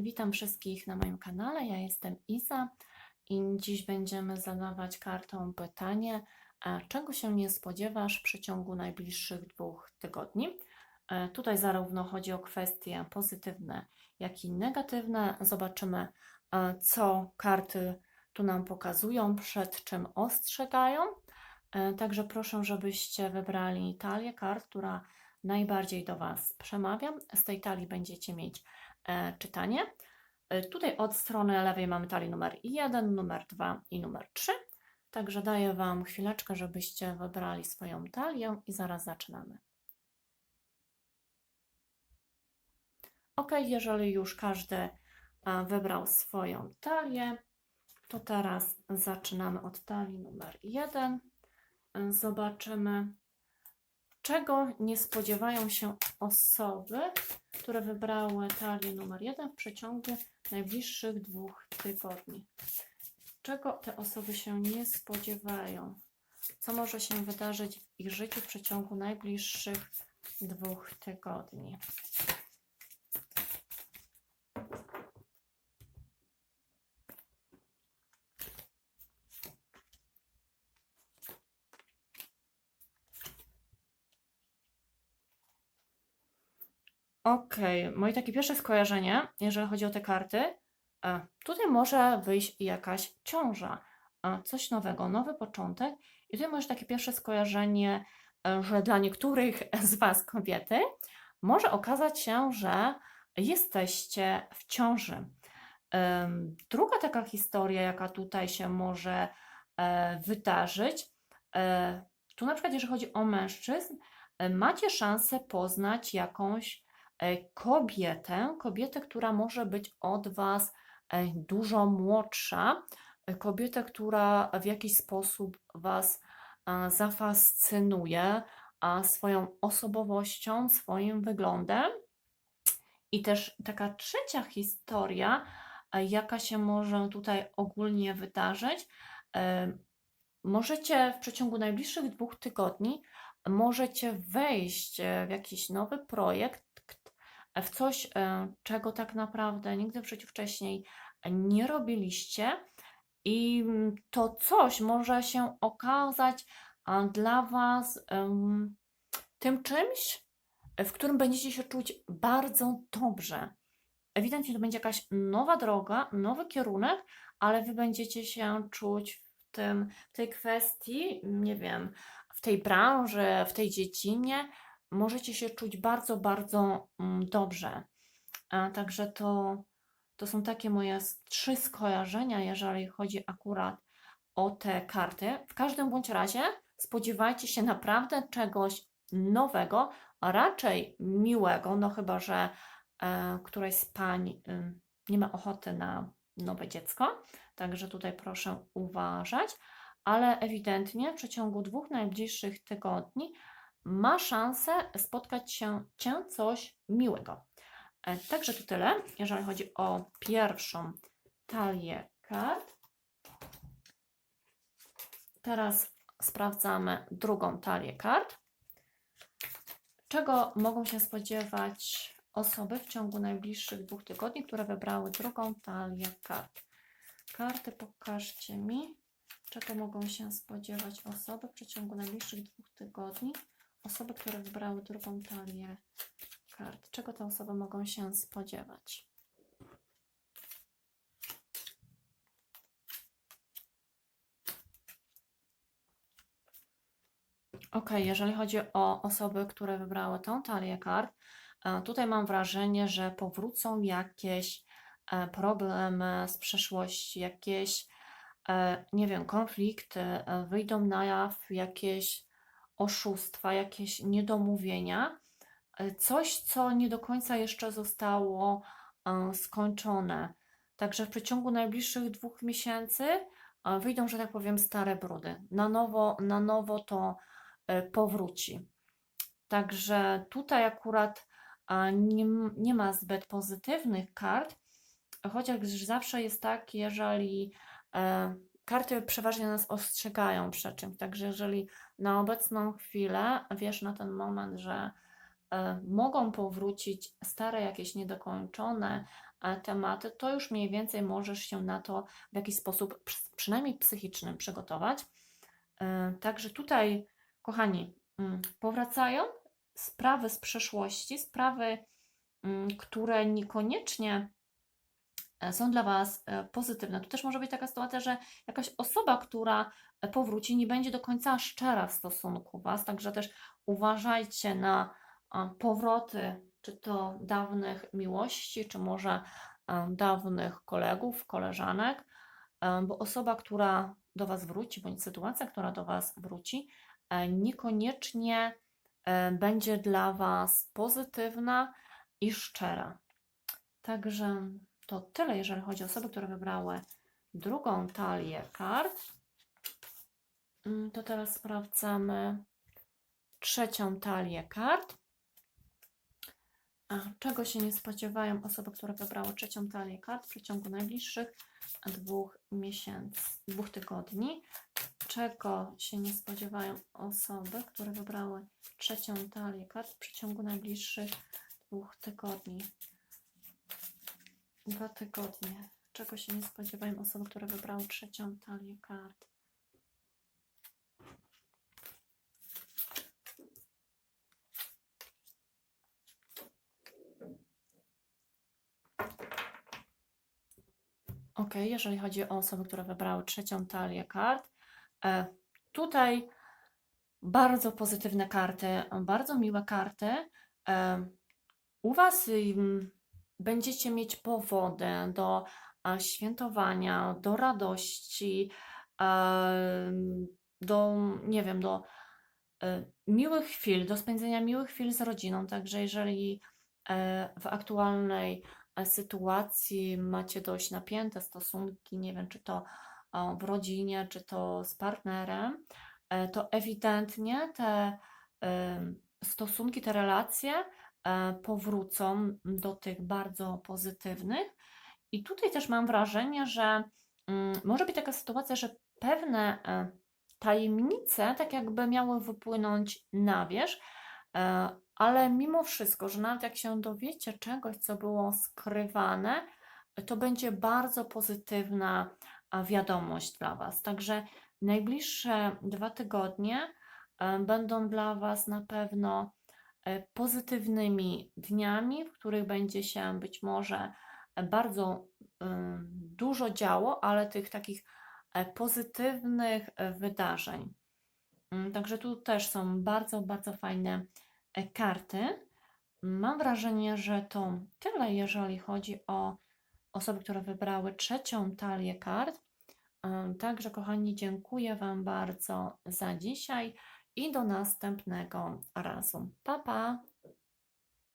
Witam wszystkich na moim kanale. Ja jestem Iza i dziś będziemy zadawać kartom pytanie, czego się nie spodziewasz w przeciągu najbliższych dwóch tygodni. E, Tutaj zarówno chodzi o kwestie pozytywne, jak i negatywne. Zobaczymy, e, co karty tu nam pokazują, przed czym ostrzegają. E, Także proszę, żebyście wybrali talię kart, która najbardziej do Was przemawia. Z tej talii będziecie mieć czytanie. E, Tutaj od strony lewej mamy talię numer 1, numer 2 i numer 3. Także daję Wam chwileczkę, żebyście wybrali swoją talię i zaraz zaczynamy. Ok, jeżeli już każdy e, wybrał swoją talię, to teraz zaczynamy od talii numer 1. E, Zobaczymy, czego nie spodziewają się osoby, które wybrały talię numer 1 w przeciągu najbliższych dwóch tygodni. Czego te osoby się nie spodziewają? Co może się wydarzyć w ich życiu w przeciągu najbliższych dwóch tygodni? Okej, moje takie pierwsze skojarzenie, jeżeli chodzi o te karty, e, tutaj może wyjść jakaś ciąża, e, coś nowego, nowy początek. I tutaj może takie pierwsze skojarzenie, e, że dla niektórych z Was, kobiety, może okazać się, że jesteście w ciąży. Druga taka historia, jaka tutaj się może e, wydarzyć, e, tu na przykład, jeżeli chodzi o mężczyzn, e, macie szansę poznać jakąś kobietę, kobietę, która może być od Was e, dużo młodsza, e, kobietę, która w jakiś sposób Was e, zafascynuje swoją osobowością, swoim wyglądem. I też taka trzecia historia, e, jaka się może tutaj ogólnie wydarzyć. e, Możecie w przeciągu najbliższych dwóch tygodni możecie wejść e, w jakiś nowy projekt, w coś, e, czego tak naprawdę nigdy w życiu wcześniej nie robiliście, i mm, to coś może się okazać dla Was tym czymś, w którym będziecie się czuć bardzo dobrze. Ewidentnie to będzie jakaś nowa droga, nowy kierunek, ale Wy będziecie się czuć w tym, w tej kwestii, nie wiem, w tej branży, w tej dziedzinie, możecie się czuć bardzo, bardzo mm, dobrze. Także to, to są takie moje trzy skojarzenia, jeżeli chodzi akurat o te karty. W każdym bądź razie spodziewajcie się naprawdę czegoś nowego, a raczej miłego, no chyba, że e, któraś z pań ym, nie ma ochoty na nowe dziecko. Także tutaj proszę uważać, ale ewidentnie w przeciągu dwóch najbliższych tygodni ma szansę spotkać się cię coś miłego. E, Także to tyle, jeżeli chodzi o pierwszą talię kart. Teraz sprawdzamy drugą talię kart. Czego mogą się spodziewać osoby w ciągu najbliższych dwóch tygodni, które wybrały drugą talię kart? Karty pokażcie mi, czego mogą się spodziewać osoby w przeciągu najbliższych dwóch tygodni. Osoby, które wybrały drugą talię kart. Czego te osoby mogą się spodziewać? Ok, jeżeli chodzi o osoby, które wybrały tą talię kart, e, tutaj mam wrażenie, że powrócą jakieś e, problemy z przeszłości, jakieś, e, nie wiem, konflikty, wyjdą na jaw jakieś oszustwa, jakieś niedomówienia, e, coś, co nie do końca jeszcze zostało e, skończone. Także w przeciągu najbliższych dwóch miesięcy e, wyjdą, że tak powiem, stare brudy. Na nowo, na nowo to powróci. Także tutaj akurat nie, nie ma zbyt pozytywnych kart, chociaż zawsze jest tak, jeżeli karty przeważnie nas ostrzegają przed czymś. Także jeżeli na obecną chwilę wiesz na ten moment, że e, mogą powrócić stare, jakieś niedokończone e, tematy, to już mniej więcej możesz się na to w jakiś sposób, przy- przynajmniej psychicznym, przygotować. E, Także tutaj, kochani, mm, powracają sprawy z przeszłości, sprawy, mm, które niekoniecznie są dla Was e, pozytywne. Tu też może być taka sytuacja, że jakaś osoba, która e, powróci, nie będzie do końca szczera w stosunku Was, także też uważajcie na powroty, czy to dawnych miłości, czy może e, dawnych kolegów, koleżanek, e, bo osoba, która do Was wróci, bądź sytuacja, która do Was wróci, e, niekoniecznie e, będzie dla Was pozytywna i szczera. Także to tyle, jeżeli chodzi o osoby, które wybrały drugą talię kart. Mm, To teraz sprawdzamy trzecią talię kart. A czego się nie spodziewają osoby, które wybrały trzecią talię kart w przeciągu najbliższych dwóch miesięcy, dwóch tygodni? Czego się nie spodziewają osoby, które wybrały trzecią talię kart w przeciągu najbliższych dwóch tygodni? Dwa tygodnie. Czego się nie spodziewają osoby, które wybrały trzecią talię kart? Ok, jeżeli chodzi o osoby, które wybrały trzecią talię kart, e, tutaj bardzo pozytywne karty, bardzo miłe karty. E, u Was będziecie mieć powody do świętowania, do radości, do, nie wiem, do e, miłych chwil, do spędzenia miłych chwil z rodziną. Także jeżeli e, w aktualnej e, sytuacji macie dość napięte stosunki, nie wiem, czy to w rodzinie, czy to z partnerem, to ewidentnie te stosunki, te relacje e, powrócą do tych bardzo pozytywnych. I tutaj też mam wrażenie, że mm, może być taka sytuacja, że pewne e, tajemnice tak jakby miały wypłynąć na wierzch, e, ale mimo wszystko, że nawet jak się dowiecie czegoś, co było skrywane, to będzie bardzo pozytywna wiadomość dla Was. Także najbliższe dwa tygodnie będą dla Was na pewno e, pozytywnymi dniami, w których będzie się być może e, bardzo ym, dużo działo, ale tych takich e, pozytywnych e, wydarzeń. Mm, Także tu też są bardzo, bardzo fajne e, karty. Mam wrażenie, że to tyle, jeżeli chodzi o osoby, które wybrały trzecią talię kart. Także, kochani, dziękuję Wam bardzo za dzisiaj i do następnego razu. Pa, pa!